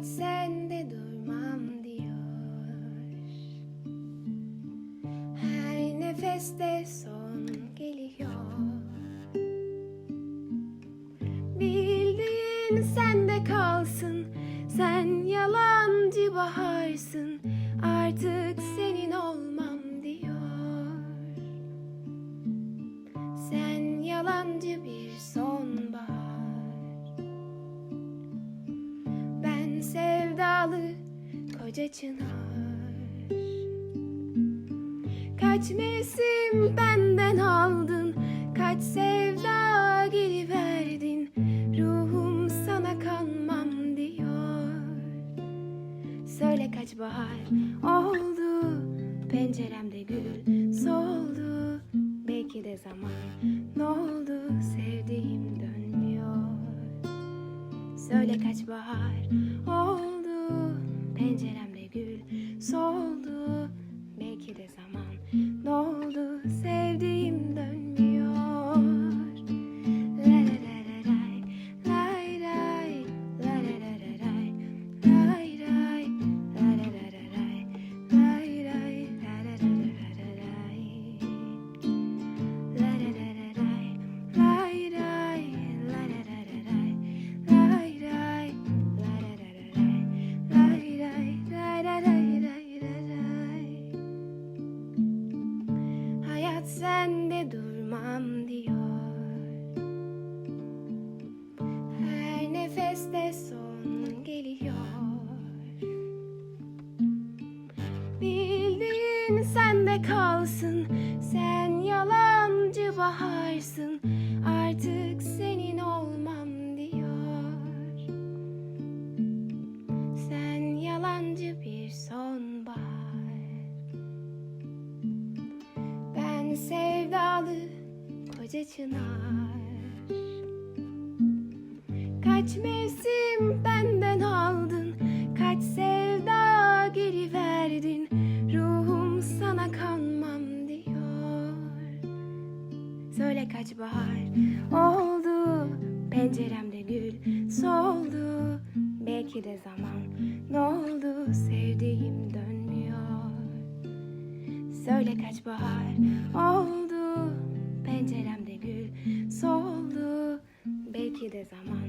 Hayat sende durmam diyor. Her nefeste son geliyor. Bildiğin sende kalsın Sen yalancı baharsın. Artık senin sevdalı koca çınar. Kaç mevsim benden aldın Kaç sevda geri verdin Ruhum sana kanmam diyor. Söyle kaç bahar oldu Penceremde gül soldu. Belki de zaman ne oldu Sevdiğim dönmüyor Söyle kaç bahar oldu Penceremde Hayat sende durmam diyor. Her nefeste son geliyor. Bildiğin sende kalsın Sen yalancı baharsın. Artık senin olmam diyor. Sen yalancı bir sonbahar Sevdalı koca çınar. Kaç mevsim benden aldın Kaç sevda geri verdin. Ruhum sana kanmam diyor. Söyle kaç bahar oldu Penceremde gül soldu. Belki de zaman ne oldu Sevdiğim dönmüyor Söyle kaç bahar oldu. Penceremde gül soldu. Belki de zaman